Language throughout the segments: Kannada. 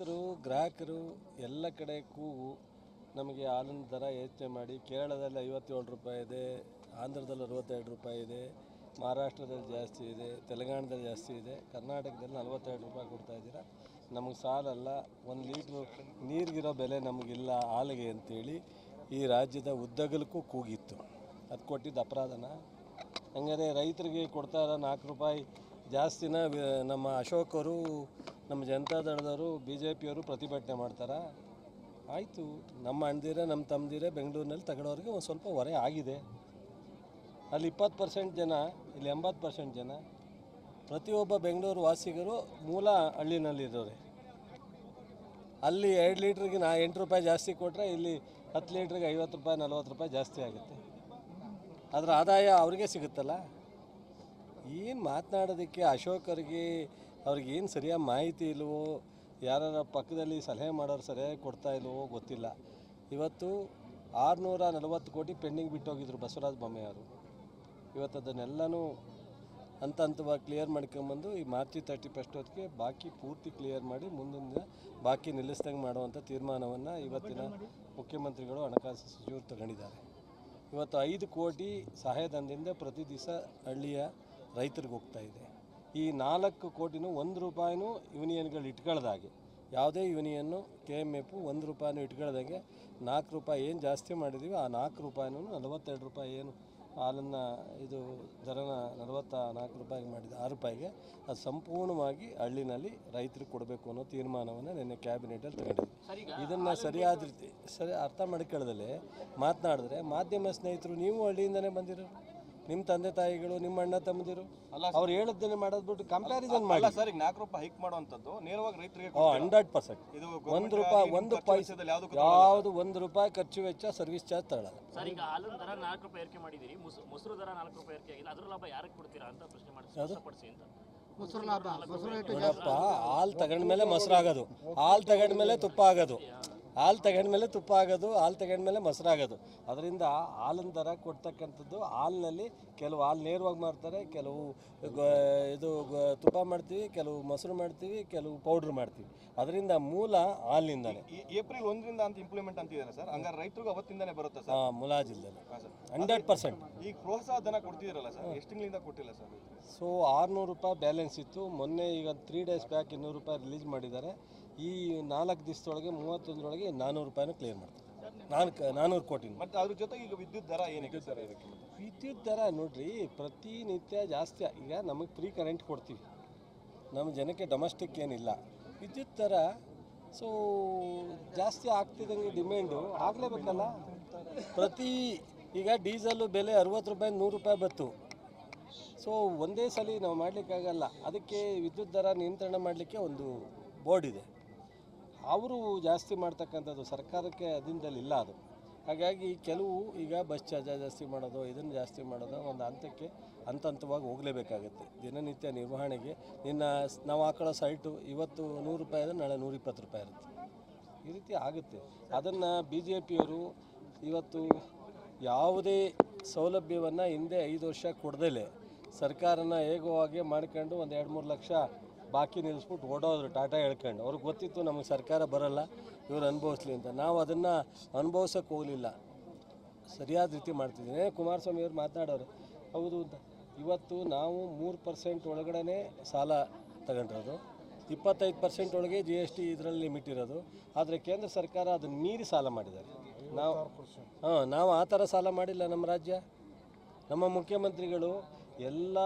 ರೈತರು, ಗ್ರಾಹಕರು, ಎಲ್ಲ ಕಡೆ ಕೂಗು ನಮಗೆ ಹಾಲಿನ ದರ ಯೋಚನೆ ಮಾಡಿ ಕೇರಳದಲ್ಲಿ ಐವತ್ತೇಳು ರೂಪಾಯಿ ಇದೆ, ಆಂಧ್ರದಲ್ಲಿ ಅರವತ್ತೆರಡು ರೂಪಾಯಿ ಇದೆ, ಮಹಾರಾಷ್ಟ್ರದಲ್ಲಿ ಜಾಸ್ತಿ ಇದೆ, ತೆಲಂಗಾಣದಲ್ಲಿ ಜಾಸ್ತಿ ಇದೆ, ಕರ್ನಾಟಕದಲ್ಲಿ ನಲ್ವತ್ತೆರಡು ರೂಪಾಯಿ ಕೊಡ್ತಾ ಇದ್ದೀರಾ? ನಮಗೆ ಸಾಲಲ್ಲ, ಒಂದು ಲೀಟ್ರ್ ನೀರಿಗಿರೋ ಬೆಲೆ ನಮಗಿಲ್ಲ ಹಾಲಿಗೆ ಅಂತೇಳಿ ಈ ರಾಜ್ಯದ ಉದ್ದಗಲಕ್ಕೂ ಕೂಗಿತ್ತು. ಅದು ಕೊಟ್ಟಿದ್ದ ಅಪರಾಧನ? ಹಂಗಾರೆ ರೈತರಿಗೆ ಕೊಡ್ತಾ ಇರೋ ನಾಲ್ಕು ರೂಪಾಯಿ ಜಾಸ್ತಿನ ನಮ್ಮ ಅಶೋಕರು, ನಮ್ಮ ನಮ್ಮ ಜನತಾದಳದವರು ಬಿ ಜೆ ಪಿಯವರು ಪ್ರತಿಭಟನೆ ಮಾಡ್ತಾರೆ. ಆಯಿತು, ನಮ್ಮ ಅಣ್ಣದಿರೇ, ನಮ್ಮ ತಮ್ಮದಿರೇ ಬೆಂಗಳೂರಿನಲ್ಲಿ ತಗೊಳ್ಳೋರಿಗೆ ಒಂದು ಸ್ವಲ್ಪ ಹೊರೆ ಆಗಿದೆ. ಅಲ್ಲಿ ಇಪ್ಪತ್ತು ಪರ್ಸೆಂಟ್ ಜನ, ಇಲ್ಲಿ ಎಂಬತ್ತು ಪರ್ಸೆಂಟ್ ಜನ, ಪ್ರತಿಯೊಬ್ಬ ಬೆಂಗಳೂರು ವಾಸಿಗರು ಮೂಲ ಹಳ್ಳಿನಲ್ಲಿರೋರೆ ಅಲ್ಲಿ ಎರಡು ಲೀಟ್ರಿಗೆ ನಾ ಎಂಟು ರೂಪಾಯಿ ಜಾಸ್ತಿ ಕೊಟ್ಟರೆ ಇಲ್ಲಿ ಹತ್ತು ಲೀಟ್ರಿಗೆ ಐವತ್ತು ರೂಪಾಯಿ, ನಲ್ವತ್ತು ರೂಪಾಯಿ ಜಾಸ್ತಿ ಆಗುತ್ತೆ. ಅದರ ಆದಾಯ ಅವರಿಗೆ ಸಿಗುತ್ತಲ್ಲ? ಏನು ಮಾತನಾಡೋದಕ್ಕೆ ಅಶೋಕರಿಗೆ ಅವ್ರಿಗೆ ಏನು ಸರಿಯಾಗಿ ಮಾಹಿತಿ ಇಲ್ವೋ ಯಾರ ಪಕ್ಕದಲ್ಲಿ ಸಲಹೆ ಮಾಡೋರು ಸರಿಯಾಗಿ ಕೊಡ್ತಾ ಇಲ್ವೋ ಗೊತ್ತಿಲ್ಲ. ಇವತ್ತು ಆರುನೂರ ನಲವತ್ತು ಕೋಟಿ ಪೆಂಡಿಂಗ್ ಬಿಟ್ಟೋಗಿದ್ರು ಬಸವರಾಜ ಬೊಮ್ಮೆಯವರು ಇವತ್ತು ಅದನ್ನೆಲ್ಲನೂ ಹಂತ ಹಂತವಾಗಿ ಕ್ಲಿಯರ್ ಮಾಡ್ಕೊಂಬಂದು ಈ ಮಾರ್ಚಿ ತರ್ಟಿ ಫಸ್ಟ್ ಹೊತ್ತಿಗೆ ಬಾಕಿ ಪೂರ್ತಿ ಕ್ಲಿಯರ್ ಮಾಡಿ ಮುಂದಿನ ಬಾಕಿ ನಿಲ್ಲಿಸ್ದಂಗೆ ಮಾಡುವಂಥ ತೀರ್ಮಾನವನ್ನು ಇವತ್ತಿನ ಮುಖ್ಯಮಂತ್ರಿಗಳು ಹಣಕಾಸು ಸಚಿವರು ತಗೊಂಡಿದ್ದಾರೆ. ಇವತ್ತು ಐದು ಕೋಟಿ ಸಹಾಯಧನದಿಂದ ಪ್ರತಿ ದಿವಸ ಹಳ್ಳಿಯ ರೈತರಿಗೆ ಹೋಗ್ತಾ ಇದೆ. ಈ ನಾಲ್ಕು ಕೋಟಿನೂ ಒಂದು ರೂಪಾಯಿನೂ ಯೂನಿಯನ್ಗಳು ಇಟ್ಕೊಳ್ದಾಗೆ ಯಾವುದೇ ಯೂನಿಯನ್ನು ಕೆ ಎಂ ಎಫು ಒಂದು ರೂಪಾಯಿನೂ ಇಟ್ಕೊಳ್ದಾಗೆ ನಾಲ್ಕು ರೂಪಾಯಿ ಏನು ಜಾಸ್ತಿ ಮಾಡಿದ್ದೀವಿ ಆ ನಾಲ್ಕು ರೂಪಾಯಿನೂ ನಲವತ್ತೆರಡು ರೂಪಾಯಿ ಏನು ಹಾಲನ್ನು ಇದು ದರನ ನಲವತ್ತ ನಾಲ್ಕು ರೂಪಾಯಿಗೆ ಮಾಡಿದ ಆರು ರೂಪಾಯಿಗೆ ಅದು ಸಂಪೂರ್ಣವಾಗಿ ಹಳ್ಳಿನಲ್ಲಿ ರೈತರಿಗೆ ಕೊಡಬೇಕು ಅನ್ನೋ ತೀರ್ಮಾನವನ್ನು ನಿನ್ನೆ ಕ್ಯಾಬಿನೆಟಲ್ಲಿ ತಗೊಂಡಿದ್ವಿ. ಇದನ್ನು ಸರಿಯಾದ ರೀತಿ ಸರಿ ಅರ್ಥ ಮಾಡ್ಕೊಳ್ಳದಲ್ಲೇ ಮಾತನಾಡಿದ್ರೆ ಮಾಧ್ಯಮ ಸ್ನೇಹಿತರು ನೀವು ಹಳ್ಳಿಯಿಂದನೇ ಬಂದಿರೋ ನಿಮ್ಮ ತಂದೆ ತಾಯಿಗಳು ನಿಮ್ಮ ಅಣ್ಣ ತಮ್ಮದಿರು ಅವ್ರು ಹೇಳದ್ದನ್ನೇ ಮಾಡೋದು ಬಿಟ್ಟು ಕಂಪ್ಯಾರಿಸನ್ ಮಾಡಿ. ಅಲ್ಲ ಸರ್ ಈಗ ನಾಲ್ಕು ರೂಪಾಯಿ ಹೈಕ್ ಮಾಡುವಂಥದ್ದು ನೇರವಾಗಿ ರೈತರಿಗೆ ಹಂಡ್ರೆಡ್ ಪರ್ಸೆಂಟ್ ಇದು ಒಂದು ರೂಪಾಯಿ ಒಂದು ಖರ್ಚು ಯಾವುದು ಯಾವುದು ಒಂದು ರೂಪಾಯಿ ಖರ್ಚು ವೆಚ್ಚ ಸರ್ವಿಸ್ ಚಾರ್ಜ್ ತಗೊಳ್ಳಲ್ಲ ಸರ್ ಈಗ ಹಾಲಿನ ದರ ನಾಲ್ಕು ರೂಪಾಯಿ ಏರಿಕೆ ಮಾಡಿದ್ದೀರಿ ಮೊಸರು ದರ ನಾಲ್ಕು ರೂಪಾಯಿ ಏರಿಕೆ ಆಗಿಲ್ಲ ಅದ್ರ ಲಾಭ ಯಾರಿಗೆ ಕೊಡ್ತೀರಾ ಅಂತ ಪ್ರಶ್ನೆ ಮಾಡಿ ಸ್ಪಷ್ಟಪಡಿಸಿ ಅಂತ. ನೋಡಪ್ಪ ಹಾಲು ತಗೊಂಡ್ಮೇಲೆ ಮೊಸರು ಆಗೋದು ಹಾಲು ತಗೊಂಡ್ಮೇಲೆ ತುಪ್ಪ ಆಗೋದು. ಹಾಲು ತಗೊಂಡ್ಮೇಲೆ ತುಪ್ಪ ಆಗೋದು ಹಾಲು ತಗೊಂಡ್ಮೇಲೆ ಮೊಸರು ಆಗೋದು. ಅದರಿಂದ ಹಾಲಿನ ದರ ಕೊಡ್ತಕ್ಕಂಥದ್ದು ಹಾಲಿನಲ್ಲಿ ಕೆಲವು ಹಾಲು ನೇರವಾಗಿ ಮಾಡ್ತಾರೆ ಕೆಲವು ಇದು ತುಪ್ಪ ಮಾಡ್ತೀವಿ ಕೆಲವು ಮೊಸರು ಮಾಡ್ತೀವಿ ಕೆಲವು ಪೌಡ್ರ್ ಮಾಡ್ತೀವಿ. ಅದರಿಂದ ಮೂಲ ಹಾಲಿನಿಂದಲೇ ಏಪ್ರಿಲ್ ಒಂದರಿಂದ ಅಂತ ಇಂಪ್ಲಿಮೆಂಟ್ ಅಂತಿದ್ದಾರೆ ಸರ್. ಹಂಗಾರೆ ರೈತರಿಗೆ ಅವತ್ತಿಂದಲೇ ಬರುತ್ತೆ ಸರ್? ಹಾಂ ಮುಲಾಜಿಲ್ದಲೆ ಹಂಡ್ರೆಡ್ ಪರ್ಸೆಂಟ್. ಈಗ ಪ್ರೋತ್ಸಾಹ ಧನ ಕೊಡ್ತಿದ್ದೀರಲ್ಲ ಸರ್? ಎಷ್ಟು ತಿಂಗಳಿಂದ ಕೊಟ್ಟಿಲ್ಲ ಸರ್ ಸೊ ಆರುನೂರು ರೂಪಾಯಿ ಬ್ಯಾಲೆನ್ಸ್ ಇತ್ತು. ಮೊನ್ನೆ ಈಗ ತ್ರೀ ಡೇಸ್ ಬ್ಯಾಕ್ ಇನ್ನೂರು ರೂಪಾಯಿ ರಿಲೀಸ್ ಮಾಡಿದ್ದಾರೆ. ಈ ನಾಲ್ಕು ದಿವಸದೊಳಗೆ ಮೂವತ್ತೊಂದರೊಳಗೆ ನಾನ್ನೂರು ರೂಪಾಯಿನ ಕ್ಲಿಯರ್ ಮಾಡ್ತಾರೆ. ನಾನು ನಾನ್ನೂರು ಕೋಟಿ. ಮತ್ತೆ ಅದ್ರ ಜೊತೆಗೆ ಈಗ ವಿದ್ಯುತ್ ದರ ಏನಕ್ಕೆ ಸರ್ ಇದಕ್ಕೆ? ವಿದ್ಯುತ್ ದರ ನೋಡ್ರಿ ಪ್ರತಿನಿತ್ಯ ಜಾಸ್ತಿ ಈಗ ನಮಗೆ ಫ್ರೀ ಕರೆಂಟ್ ಕೊಡ್ತೀವಿ. ನಮ್ಮ ಜನಕ್ಕೆ ಡೊಮೆಸ್ಟಿಕ್ ಏನಿಲ್ಲ. ವಿದ್ಯುತ್ ದರ ಸೊ ಜಾಸ್ತಿ ಆಗ್ತಿದ್ದಂಗೆ ಡಿಮ್ಯಾಂಡು ಆಗಲೇಬೇಕಲ್ಲ? ಪ್ರತಿ ಈಗ ಡೀಸೆಲ್ಲು ಬೆಲೆ ಅರುವತ್ತು ರೂಪಾಯಿ ನೂರು ರೂಪಾಯಿ ಬತ್ತು ಸೊ ಒಂದೇ ಸಲ ನಾವು ಮಾಡಲಿಕ್ಕಾಗಲ್ಲ. ಅದಕ್ಕೆ ವಿದ್ಯುತ್ ದರ ನಿಯಂತ್ರಣ ಮಾಡಲಿಕ್ಕೆ ಒಂದು ಬೋರ್ಡ್ ಇದೆ. ಅವರು ಜಾಸ್ತಿ ಮಾಡ್ತಕ್ಕಂಥದ್ದು ಸರ್ಕಾರಕ್ಕೆ ಅಧೀನದಲ್ಲಿ ಇಲ್ಲ ಅದು. ಹಾಗಾಗಿ ಕೆಲವು ಈಗ ಬಸ್ ಚಾರ್ಜ ಜಾಸ್ತಿ ಮಾಡೋದು, ಇದನ್ನು ಜಾಸ್ತಿ ಮಾಡೋದು ಒಂದು ಹಂತಕ್ಕೆ ಹಂತ ಹಂತವಾಗಿ ಹೋಗಲೇಬೇಕಾಗುತ್ತೆ. ದಿನನಿತ್ಯ ನಿರ್ವಹಣೆಗೆ ನಿನ್ನ ನಾವು ಹಾಕೊಳ್ಳೋ ಸೈಟು ಇವತ್ತು ನೂರು ರೂಪಾಯಿ ಆದರೆ ನಾಳೆ ನೂರಿಪ್ಪತ್ತು ರೂಪಾಯಿ ಇರುತ್ತೆ ಈ ರೀತಿ ಆಗುತ್ತೆ. ಅದನ್ನು ಬಿ ಜೆ ಪಿಯವರು ಇವತ್ತು ಯಾವುದೇ ಸೌಲಭ್ಯವನ್ನು ಹಿಂದೆ ಐದು ವರ್ಷ ಕೊಡ್ದಲೆ ಸರ್ಕಾರನ ಹೇಗೋ ಹಾಗೆ ಮಾಡ್ಕೊಂಡು ಒಂದು ಎರಡು ಮೂರು ಲಕ್ಷ ಬಾಕಿ ನಿಲ್ಲಿಸ್ಬಿಟ್ಟು ಓಡೋದ್ರು, ಟಾಟಾ ಹೇಳ್ಕೊಂಡು. ಅವ್ರಿಗೆ ಗೊತ್ತಿತ್ತು ನಮಗೆ ಸರ್ಕಾರ ಬರಲ್ಲ, ಇವ್ರು ಅನುಭವಿಸ್ಲಿ ಅಂತ. ನಾವು ಅದನ್ನು ಅನುಭವಿಸೋಕೆ ಹೋಗಲಿಲ್ಲ. ಸರಿಯಾದ ರೀತಿ ಮಾಡ್ತಿದ್ದೀನಿ. ಕುಮಾರಸ್ವಾಮಿ ಅವರು ಮಾತನಾಡೋರು, ಹೌದು ಅಂತ. ಇವತ್ತು ನಾವು ಮೂರು ಪರ್ಸೆಂಟ್ ಒಳಗಡೆ ಸಾಲ ತಗೊಂಡಿರೋದು. ಇಪ್ಪತ್ತೈದು ಪರ್ಸೆಂಟ್ ಒಳಗೆ ಜಿ ಎಸ್ ಟಿ ಇದರಲ್ಲಿ ಲಿಮಿಟ್ ಇರೋದು. ಆದರೆ ಕೇಂದ್ರ ಸರ್ಕಾರ ಅದನ್ನು ಮೀರಿ ಸಾಲ ಮಾಡಿದ್ದಾರೆ. ನಾವು ಹಾಂ, ನಾವು ಆ ಥರ ಸಾಲ ಮಾಡಿಲ್ಲ ನಮ್ಮ ರಾಜ್ಯ. ನಮ್ಮ ಮುಖ್ಯಮಂತ್ರಿಗಳು ಎಲ್ಲ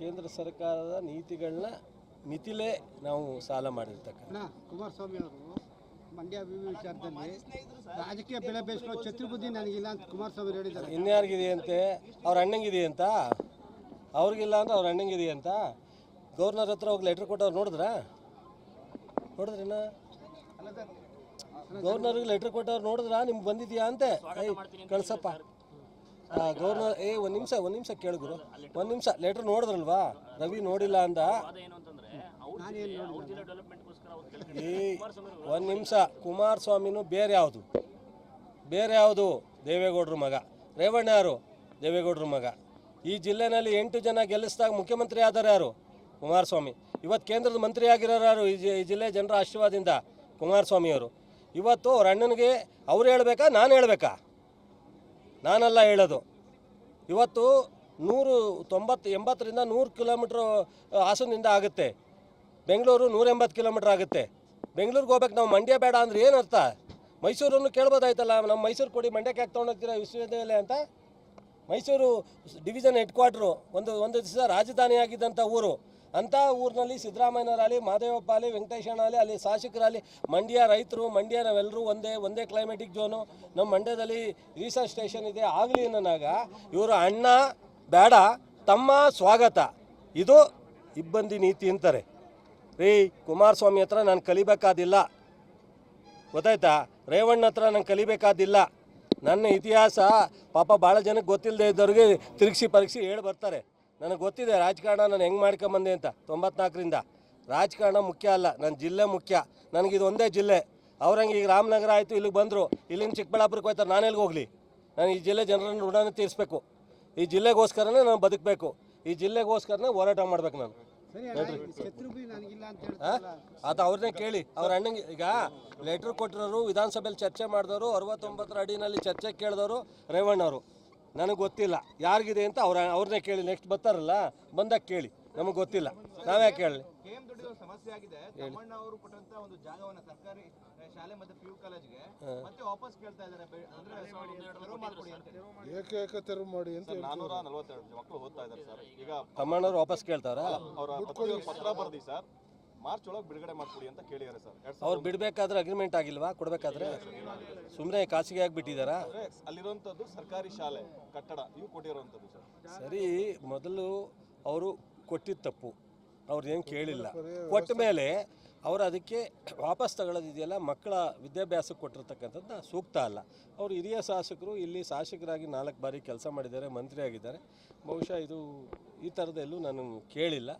ಕೇಂದ್ರ ಸರ್ಕಾರದ ನೀತಿಗಳನ್ನ ಮಿತಿಲೇ ನಾವು ಸಾಲ ಮಾಡಿರ್ತಕ್ಕಂಥ ಕುಮಾರಸ್ವಾಮಿ ಅವರು ಮಂಡ್ಯ ವಿಚಾರದಲ್ಲಿ ರಾಜಕೀಯ ಬೆಲೆ ಬೇಯಿಸ್ಕೋ ಛತ್ರಿ ಬುದ್ಧಿ ನನಗಿಲ್ಲ ಅಂತ ಕುಮಾರಸ್ವಾಮಿ ಹೇಳಿದ್ದಾರೆ. ಇನ್ಯಾರಿಗಿದೆಯಂತೆ ಅವ್ರ ಅಣ್ಣಂಗಿದೆಯಂತ ಅವ್ರಿಗಿಲ್ಲ ಅಂದ್ರೆ ಅವ್ರ ಅಣ್ಣಂಗಿದೆಯಂತ ಗೌರ್ನರ್ ಹತ್ರ ಹೋಗಿ ಲೆಟ್ರ್ ಕೊಟ್ಟವ್ರು ನೋಡಿದ್ರಾ? ನೋಡಿದ್ರೇನ? ಗೌರ್ನರ್ಗೆ ಲೆಟ್ರ್ ಕೊಟ್ಟವ್ರು ನೋಡಿದ್ರಾ? ನಿಮ್ಗೆ ಬಂದಿದ್ಯಾ ಅಂತೆ? ಕಳ್ಸಪ್ಪ. ಗೌರ್ನರ್, ಏ, ಒಂದು ನಿಮಿಷ ಒಂದು ನಿಮಿಷ ಕೇಳಿದ್ರು ಒಂದು ನಿಮಿಷ ಲೆಟ್ರ್ ನೋಡಿದ್ರಲ್ವಾ? ರವಿ ನೋಡಿಲ್ಲ ಅಂದ. ಏ, ಒಂದು ನಿಮಿಷ, ಕುಮಾರಸ್ವಾಮಿನೂ ಬೇರೆ ಯಾವುದು? ಬೇರೆ ಯಾವುದು? ದೇವೇಗೌಡರ ಮಗ. ರೇವಣ್ಣ ಯಾರು? ದೇವೇಗೌಡರ ಮಗ. ಈ ಜಿಲ್ಲೆನಲ್ಲಿ ಎಂಟು ಜನ ಗೆಲ್ಲಿಸಿದಾಗ ಮುಖ್ಯಮಂತ್ರಿ ಆದಾರೆ ಯಾರು? ಕುಮಾರಸ್ವಾಮಿ. ಇವತ್ತು ಕೇಂದ್ರದ ಮಂತ್ರಿ ಆಗಿರೋರು ಯಾರು? ಈ ಈ ಜಿಲ್ಲೆ ಜನರ ಆಶೀರ್ವಾದದಿಂದ ಕುಮಾರಸ್ವಾಮಿಯವರು. ಇವತ್ತು ಅವ್ರ ಅಣ್ಣನಿಗೆ ಅವ್ರು ಹೇಳಬೇಕಾ, ನಾನು ಹೇಳ್ಬೇಕಾ? ನಾನಲ್ಲ ಹೇಳೋದು. ಇವತ್ತು ನೂರು ತೊಂಬತ್ತು, ಎಂಬತ್ತರಿಂದ ನೂರು ಕಿಲೋಮೀಟ್ರ್ ಹಾಸನದಿಂದ ಆಗುತ್ತೆ. ಬೆಂಗಳೂರು ನೂರ ಎಂಬತ್ತು ಕಿಲೋಮೀಟ್ರ್ ಆಗುತ್ತೆ. ಬೆಂಗಳೂರಿಗೆ ಹೋಗ್ಬೇಕು, ನಾವು ಮಂಡ್ಯ ಬೇಡ ಅಂದ್ರೆ ಏನು ಅರ್ಥ? ಮೈಸೂರನ್ನು ಕೇಳ್ಬೋದಾಯ್ತಲ್ಲ, ನಮ್ಮ ಮೈಸೂರು ಕೊಡಿ ಮಂಡ್ಯಕ್ಕೆ ಯಾಕೆ ತೊಗೊಂಡೋಗ್ತೀರಾ ವಿಶ್ವವಿದ್ಯಾಲಯ ಅಂತ? ಮೈಸೂರು ಡಿವಿಷನ್ ಹೆಡ್ ಕ್ವಾರ್ಟ್ರು, ಒಂದು ಒಂದು ದಿವಸ ರಾಜಧಾನಿಯಾಗಿದ್ದಂಥ ಊರು. ಅಂಥ ಊರಿನಲ್ಲಿ ಸಿದ್ದರಾಮಯ್ಯನವರಾಗಲಿ ಮಾದೇವಪ್ಪ ಅಲ್ಲಿ ವೆಂಕಟೇಶಣ್ಣ ಆಗಲಿ ಅಲ್ಲಿ ಶಾಸಕರಾಗಲಿ, ಮಂಡ್ಯ ರೈತರು, ಮಂಡ್ಯ ನಾವೆಲ್ಲರೂ ಒಂದೇ ಒಂದೇ ಕ್ಲೈಮೆಟಿಕ್ ಝೋನು ನಮ್ಮ ಮಂಡ್ಯದಲ್ಲಿ ರಿಸರ್ಚ್ ಸ್ಟೇಷನ್ ಇದೆ, ಆಗಲಿ ಅನ್ನೋನಾಗ ಇವರು ಅಣ್ಣ, ಬೇಡ, ತಮ್ಮ ಸ್ವಾಗತ. ಇದು ಇಬ್ಬಂದಿ ನೀತಿ ಅಂತಾರೆ. ರೀ, ಕುಮಾರಸ್ವಾಮಿ ಹತ್ರ ನಾನು ಕಲಿಬೇಕಾದಿಲ್ಲ. ಗೊತ್ತಾಯ್ತಾ? ರೇವಣ್ಣ ಹತ್ರ ನಾನು ಕಲಿಬೇಕಾದಿಲ್ಲ. ನನ್ನ ಇತಿಹಾಸ ಪಾಪ ಭಾಳ ಜನಕ್ಕೆ ಗೊತ್ತಿಲ್ಲದೆ ಇದ್ದವ್ರಿಗೆ ತಿರುಗಿಸಿ ಪರೀಕ್ಷೆ ಹೇಳಿ ಬರ್ತಾರೆ. ನನಗೆ ಗೊತ್ತಿದೆ ರಾಜಕಾರಣ ನಾನು ಹೆಂಗೆ ಮಾಡ್ಕೊಂಬಂದೆ ಅಂತ. ತೊಂಬತ್ನಾಲ್ಕರಿಂದ. ರಾಜಕಾರಣ ಮುಖ್ಯ ಅಲ್ಲ ನನ್ನ ಜಿಲ್ಲೆ ಮುಖ್ಯ. ನನಗಿದು ಒಂದೇ ಜಿಲ್ಲೆ. ಅವ್ರಂಗೆ ಈಗ ರಾಮನಗರ ಆಯಿತು ಇಲ್ಲಿಗೆ ಬಂದರು. ಇಲ್ಲಿಂದ ಚಿಕ್ಕಬಳ್ಳಾಪುರಕ್ಕೆ ಹೋಗ್ತಾರೆ ನಾನು ಎಲ್ಲಿಗೆ ಹೋಗಲಿ? ನಾನು ಈ ಜಿಲ್ಲೆ ಜನರನ್ನು ಋಣನ ತೀರಿಸ್ಬೇಕು. ಈ ಜಿಲ್ಲೆಗೋಸ್ಕರನೇ ನಾನು ಬದುಕಬೇಕು. ಈ ಜಿಲ್ಲೆಗೋಸ್ಕರನೇ ಹೋರಾಟ ಮಾಡ್ಬೇಕು ನಾನು. ಅದು ಅವ್ರನ್ನೇ ಕೇಳಿ. ಅವ್ರ ಅಣ್ಣಂಗೆ ಈಗ ಲೆಟ್ರ್ ಕೊಟ್ಟಿರೋರು ವಿಧಾನಸಭೆಯಲ್ಲಿ ಚರ್ಚೆ ಮಾಡಿದವರು ಅರವತ್ತೊಂಬತ್ತರ ಅಡಿನಲ್ಲಿ ಚರ್ಚೆ ಕೇಳಿದವರು ರೇವಣ್ಣವರು. ನನಗೆ ಗೊತ್ತಿಲ್ಲ. ಯಾರಿಗಿದೆ ಅಂತ ಅವ್ರ ಅವ್ರನ್ನೇ ಕೇಳಿ. ನೆಕ್ಸ್ಟ್ ಬರ್ತಾರಲ್ಲ ಬಂದಾಗ ಕೇಳಿ. ನಮಗೆ ಗೊತ್ತಿಲ್ಲ. ನಾವ್ಯಾಕೆ ಕೇಳಲಿ ಕೆ ಎಂ ದೊಡ್ಡ ಸಮಸ್ಯೆ ಆಗಿದೆ. ತಮ್ಮಣ್ಣ ಅವರು ಕೊಟ್ಟಂತ ಒಂದು ಜಾಗವನ್ನ ಸರ್ಕಾರಿ ಶಾಲೆ ಮತ್ತೆ ಪಿ ಯು ಕಾಲೇಜ್ಗೆ ಮತ್ತೆ ವಾಪಸ್ ಕೇಳ್ತಾ ಇದ್ದಾರೆ. ಅಂದ್ರೆ ತೆರವು ಮಾಡ್ಕೊಡಿ ಅಂತ ಹೇಳಿ. ಏಕೈಕ ತೆರವು ಮಾಡಿ ಅಂತ ನಾನೂರ ನಲವತ್ತೆರಡು ಮಕ್ಕಳು ಓದ್ತಾ ಇದ್ದಾರೆ ಸರ್. ಈಗ ತಮ್ಮಣ್ಣವ್ರು ವಾಪಸ್ ಕೇಳ್ತಾರ? ಅವರ ಪತ್ರ ಬರ್ದಿ ಸರ್. ಮಾರ್ಚ್ ಒಳಗೆ ಬಿಡುಗಡೆ ಮಾಡ್ಕೊಡಿ ಅಂತ ಕೇಳಿದ್ದಾರೆ ಸರ್. ಎರಡ್ ಅವ್ರು ಬಿಡಬೇಕಾದ್ರೆ ಅಗ್ರಿಮೆಂಟ್ ಆಗಿಲ್ವಾ? ಕೊಡಬೇಕಾದ್ರೆ? ಸುಮ್ಮನೆ ಖಾಸಗಿ ಆಗಿಬಿಟ್ಟಿದ್ದಾರಾ ಅಲ್ಲಿರುವಂಥದ್ದು ಸರ್ಕಾರಿ ಶಾಲೆ ಕಟ್ಟಡ ಇವು ಕೊಟ್ಟಿರುವಂಥದ್ದು ಸರ್. ಸರಿ ಮೊದಲು ಅವರು ಕೊಟ್ಟಿದ್ದ ತಪ್ಪು. ಅವ್ರು ಏನು ಕೇಳಿಲ್ಲ. ಕೊಟ್ಟ ಮೇಲೆ ಅವರು ಅದಕ್ಕೆ ವಾಪಸ್ ತಗೊಳ್ಳೋದಿದೆಯಲ್ಲ ಮಕ್ಕಳ ವಿದ್ಯಾಭ್ಯಾಸಕ್ಕೆ ಕೊಟ್ಟಿರ್ತಕ್ಕಂಥದ್ದು ಸೂಕ್ತ ಅಲ್ಲ. ಅವರು ಹಿರಿಯ ಶಾಸಕರು ಇಲ್ಲಿ ಶಾಸಕರಾಗಿ ನಾಲ್ಕು ಬಾರಿ ಕೆಲಸ ಮಾಡಿದ್ದಾರೆ ಮಂತ್ರಿ ಆಗಿದ್ದಾರೆ. ಬಹುಶಃ ಇದು ಈ ಥರದ್ದೆಲ್ಲೂ ನಾನು ಕೇಳಿಲ್ಲ.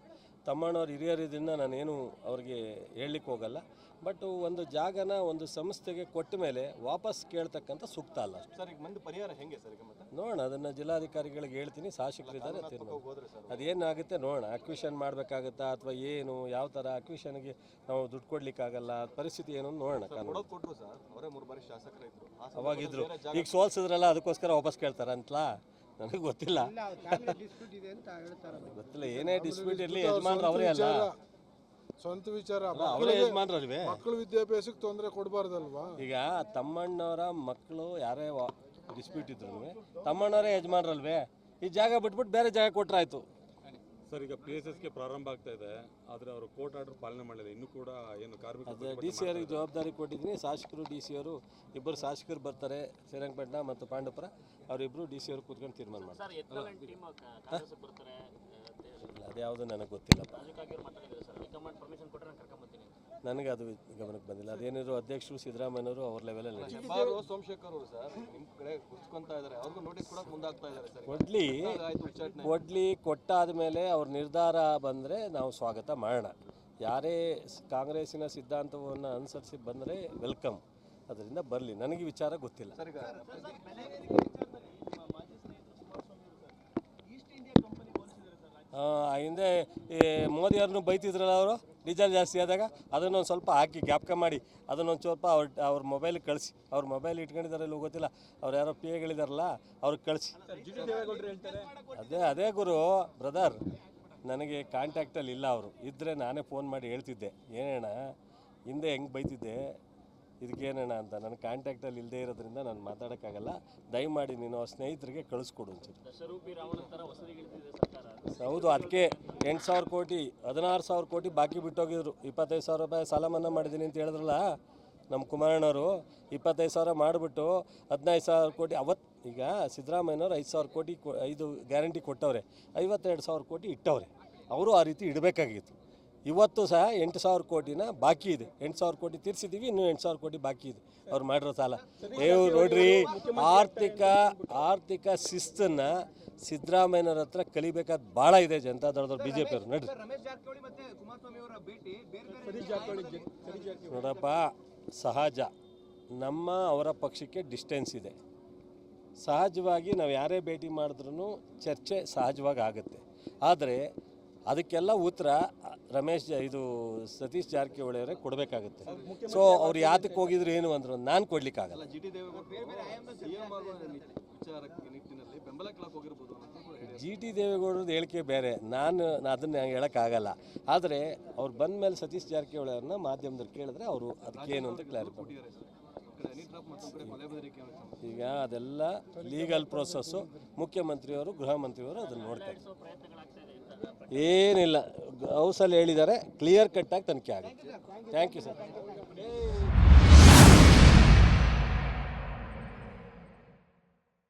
ತಮ್ಮಣ್ಣವ್ರು ಹಿರಿಯರಿದ್ದರಿಂದ ನಾನೇನು ಅವ್ರಿಗೆ ಹೇಳಲಿಕ್ಕೆ ಹೋಗಲ್ಲ. ಬಟ್ ಒಂದು ಜಾಗನ ಒಂದು ಸಂಸ್ಥೆಗೆ ಕೊಟ್ಟ ಮೇಲೆ ವಾಪಸ್ ಕೇಳ್ತಕ್ಕಂಥ ಸೂಕ್ತ ಅಲ್ಲ ಸರ್ ಈಗ ಮುಂದೆ ಪರಿಹಾರ ಹೆಂಗೆ ಸರ್ ಈಗ ಮತ್ತೆ? ನೋಡೋಣ ಅದನ್ನು ಜಿಲ್ಲಾಧಿಕಾರಿಗಳಿಗೆ ಹೇಳ್ತೀನಿ ಶಾಸಕರಿದ್ದಾರೆ ತೀರ್ಮಾನ. ಅದೇನಾಗುತ್ತೆ ನೋಡೋಣ ಅಕ್ವಿಷನ್ ಮಾಡಬೇಕಾಗುತ್ತಾ ಅಥವಾ ಏನು ಯಾವ ಥರ ಅಕ್ವಿಷನ್ಗೆ ನಾವು ದುಡ್ಡು ಕೊಡ್ಲಿಕ್ಕಾಗಲ್ಲ ಪರಿಸ್ಥಿತಿ ಏನು ನೋಡೋಣ ಕಾನೂನು. ಕೊಡೋದು ಸರ್ ಅವರೇ ಮೂರು ಬಾರಿ ಶಾಸಕರಿದ್ರು. ಆ ಸಂದರ್ಭದಲ್ಲಿ ಅವಾಗಿದ್ರು. ಈಗ ಸೋಲ್ಸಿದ್ರಲ್ಲ ಅದಕ್ಕೋಸ್ಕರ ವಾಪಸ್ ಕೇಳ್ತಾರ ಅಂತಲಾ ನನಗೆ ಗೊತ್ತಿಲ್ಲ. ಗೊತ್ತಿಲ್ಲ ಏನೇ ಡಿಸ್ಪ್ಯೂಟ್ ಇರಲಿ ಯಜಮಾನ್ರು ಅವರೇ ಅಲ್ಲ. ಸ್ವಂತ ವಿಚಾರ. ಅವರೇ ಅವರೇ ಯಜಮಾನ್ರಲ್ವೇ ಮಕ್ಕಳು ವಿದ್ಯಾಭ್ಯಾಸಕ್ಕೆ ತೊಂದರೆ ಕೊಡಬಾರ್ದಲ್ವಾ? ಈಗ ತಮ್ಮಣ್ಣವರ ಮಕ್ಕಳು ಯಾರೇ ಡಿಸ್ಪ್ಯೂಟ್ ಇದ್ರು ತಮ್ಮಣ್ಣವರೇ ಯಜಮಾನ್ರಲ್ವೇ ಈ ಜಾಗ ಬಿಟ್ಬಿಟ್ಟು ಬೇರೆ ಜಾಗ ಕೊಟ್ರಾಯ್ತು. ಸರ್ ಈಗ ಪಿ ಎಸ್ ಎಸ್ಗೆ ಪ್ರಾರಂಭ ಆಗ್ತಾ ಇದೆ ಆದರೆ ಅವರು ಕೋರ್ಟ್ ಆರ್ಡರ್ ಪಾಲನೆ ಮಾಡಿಲ್ಲ. ಇನ್ನೂ ಕೂಡ ಏನು ಕಾರ್ಮಿಕ ಡಿ ಸಿ ಅವರಿಗೆ ಜವಾಬ್ದಾರಿ ಕೊಟ್ಟಿದ್ದೀನಿ ಶಾಸಕರು ಡಿ ಸಿ ಅವರು ಇಬ್ಬರು ಶಾಸಕರು ಬರ್ತಾರೆ ಶ್ರೀರಂಗಪಟ್ಟಣ ಮತ್ತು ಪಾಂಡವಪುರ. ಅವರಿಬ್ಬರು ಡಿ ಸಿ ಅವರು ಕೂತ್ಕೊಂಡು ತೀರ್ಮಾನ ಮಾಡ್ತಾರೆ ಸರ್ ಎತ್ತಲ ಟೀಮ್ ಕಾಂಗ್ರೆಸ್ ಬರ್ತಾರೆ ಅದ್ಯಾವುದು ನನಗೆ ಗೊತ್ತಿಲ್ಲ ನನಗೆ ಅದು ಗಮನಕ್ಕೆ ಬಂದಿಲ್ಲ. ಅದೇನಿದ್ರು ಅಧ್ಯಕ್ಷರು ಸಿದ್ದರಾಮಯ್ಯವರು ಅವ್ರ ಲೆವೆಲಲ್ಲಿ ಅಲ್ಲಿ ಹೆಬ್ಬಾರು ಸೋಮಶೇಖರ್ ಅವರು ಸರ್ ನಿಮ್ ಕಡೆ ಗುರ್ಸ್ಕೊಂತಾ ಇದ್ದಾರೆ ಅವ್ರಿಗೂ ನೋಟಿಸ್ ಕೊಡಕ್ ಮುಂದಾಗ್ತಾ ಇದ್ದಾರೆ ಸರ್ ಕೊಡ್ಲಿ ಕೊಡ್ಲಿ ಕೊಟ್ಟಾದ ಮೇಲೆ ಅವ್ರ ನಿರ್ಧಾರ ಬಂದರೆ ನಾವು ಸ್ವಾಗತ ಮಾಡೋಣ. ಯಾರೇ ಸ್- ಕಾಂಗ್ರೆಸ್ಸಿನ ಸಿದ್ಧಾಂತವನ್ನು ಅನುಸರಿಸಿ ಬಂದರೆ ವೆಲ್ಕಮ್ ಅದರಿಂದ ಬರಲಿ. ನನಗೆ ವಿಚಾರ ಗೊತ್ತಿಲ್ಲ ಸರ್ ಈಗ ಆ, ಹಿಂದೆ ಈ ಮೋದಿಯವ್ರನ್ನು ಬೈತಿದ್ರಲ್ಲ ಅವರು? ಡೀಸೆಲ್ ಜಾಸ್ತಿ ಆದಾಗ? ಅದನ್ನೊಂದು ಸ್ವಲ್ಪ ಹಾಕಿ ಜ್ಞಾಪಕ ಮಾಡಿ. ಅದನ್ನೊಂದು ಸ್ವಲ್ಪ ಅವ್ರ ಅವ್ರ ಮೊಬೈಲ್ ಕಳಿಸಿ. ಅವ್ರ ಮೊಬೈಲ್ ಇಟ್ಕೊಂಡಿದ್ದಾರೆ ಇಲ್ಲೋ ಗೊತ್ತಿಲ್ಲ. ಅವ್ರು ಯಾರೋ ಪಿ ಎಗಳಿದಾರಲ್ಲ ಅವ್ರಿಗೆ ಕಳಿಸಿ. ಅದೇ ಅದೇ ಗುರು. ಬ್ರದರ್ ನನಗೆ ಕಾಂಟ್ಯಾಕ್ಟಲ್ಲಿ ಇಲ್ಲ ಅವರು. ಇದ್ದರೆ ನಾನೇ ಫೋನ್ ಮಾಡಿ ಹೇಳ್ತಿದ್ದೆ. ಏನಣ್ಣ ಹಿಂದೆ ಹೆಂಗೆ ಬೈತಿದ್ದೆ? ಇದಕ್ಕೇನಣ್ಣ ಅಂತ ನನ್ನ ಕಾಂಟ್ಯಾಕ್ಟಲ್ಲಿ ಇಲ್ಲದೆ ಇರೋದ್ರಿಂದ ನಾನು ಮಾತಾಡೋಕ್ಕಾಗಲ್ಲ. ದಯಮಾಡಿ ನೀನು ಅವ್ರ ಸ್ನೇಹಿತರಿಗೆ ಕಳಿಸ್ಕೊಡು ಒಂಚೂರು ಹೌದು ಅದಕ್ಕೆ ಎಂಟು ಸಾವಿರ ಕೋಟಿ ಹದಿನಾರು ಸಾವಿರ ಕೋಟಿ ಬಾಕಿ ಬಿಟ್ಟೋಗಿದ್ರು. ಇಪ್ಪತ್ತೈದು ಸಾವಿರ ರೂಪಾಯಿ ಸಾಲ ಮನ್ನಾ ಮಾಡಿದ್ದೀನಿ ಅಂತ ಹೇಳಿದ್ರಲ್ಲ ನಮ್ಮ ಕುಮಾರಣ್ಣವರು ಇಪ್ಪತ್ತೈದು ಸಾವಿರ ಮಾಡಿಬಿಟ್ಟು ಹದಿನೈದು ಸಾವಿರ ಕೋಟಿ ಅವತ್ತು ಈಗ ಸಿದ್ದರಾಮಯ್ಯನವ್ರು ಐದು ಸಾವಿರ ಕೋಟಿ ಐದು ಗ್ಯಾರಂಟಿ ಕೊಟ್ಟವ್ರೆ. ಐವತ್ತೆರಡು ಸಾವಿರ ಕೋಟಿ ಇಟ್ಟವ್ರೆ. ಅವರು ಆ ರೀತಿ ಇಡಬೇಕಾಗಿತ್ತು. ಇವತ್ತು ಸಹ ಎಂಟು ಸಾವಿರ ಕೋಟಿನ ಬಾಕಿ ಇದೆ. ಎಂಟು ಸಾವಿರ ಕೋಟಿ ತೀರಿಸಿದ್ದೀವಿ ಇನ್ನೂ ಎಂಟು ಸಾವಿರ ಕೋಟಿ ಬಾಕಿ ಇದೆ ಅವ್ರು ಮಾಡಿರೋ ಸಾಲ. ನೀವು ನೋಡ್ರಿ ಆರ್ಥಿಕ ಆರ್ಥಿಕ ಶಿಸ್ತನ್ನು ಸಿದ್ದರಾಮಯ್ಯನವ್ರ ಹತ್ರ ಕಲಿಬೇಕಾದ ಭಾಳ ಇದೆ ಜನತಾದಳದವ್ರು ಬಿ ಜೆ ಅವರು. ನೋಡ್ರಿ. ರಮೇಶ್ ಜಾರಕಿಹೊಳಿ ಮತ್ತೆ ಕುಮಾರಸ್ವಾಮಿ ಅವರ ಭೇಟಿ ಬೇರೆ ಬೇರೆ ನೋಡಪ್ಪ ಸಹಜ. ನಮ್ಮ ಅವರ ಪಕ್ಷಕ್ಕೆ ಡಿಸ್ಟೆನ್ಸ್ ಇದೆ. ಸಹಜವಾಗಿ ನಾವು ಯಾರೇ ಭೇಟಿ ಮಾಡಿದ್ರೂ ಚರ್ಚೆ ಸಹಜವಾಗಿ ಆಗುತ್ತೆ. ಆದರೆ ಅದಕ್ಕೆಲ್ಲ ಉತ್ತರ ರಮೇಶ್ ಜ- ಇದು ಸತೀಶ್ ಜಾರಕಿಹೊಳಿ ಅವರೇ ಕೊಡಬೇಕಾಗುತ್ತೆ ಸೊ ಅವ್ರು ಯಾತಕ್ಕೆ ಹೋಗಿದ್ರು ಏನು ಅಂದ್ರು ನಾನು ಕೊಡ್ಲಿಕ್ಕಾಗಲ್ಲ. ಜಿ ಟಿ ದೇವೇಗೌಡರು ಹೇಳಿಕೆ ಬೇರೆ. ನಾನು ಅದನ್ನು ಹೇಳೋಕ್ಕಾಗಲ್ಲ. ಆದರೆ ಅವ್ರು ಬಂದ ಮೇಲೆ ಸತೀಶ್ ಜಾರಕಿಹೊಳಿ ಅವ್ರನ್ನ ಮಾಧ್ಯಮದಲ್ಲಿ ಕೇಳಿದ್ರೆ ಅವರು ಅದಕ್ಕೇನು ಅಂತ ಕ್ಲಾರಿಫೈ ಈಗ ಅದೆಲ್ಲ ಲೀಗಲ್ ಪ್ರೊಸೆಸ್ಸು ಮುಖ್ಯಮಂತ್ರಿಯವರು ಗೃಹ ಮಂತ್ರಿಯವರು ಅದನ್ನು ನೋಡ್ತಾರೆ ಏನಿಲ್ಲ. ಹೌಸಲ್ಲಿ ಹೇಳಿದ್ದಾರೆ ಕ್ಲಿಯರ್ ಕಟ್ಟಾಗಿ ತನಿಖೆ ಆಗುತ್ತೆ. Thank you sir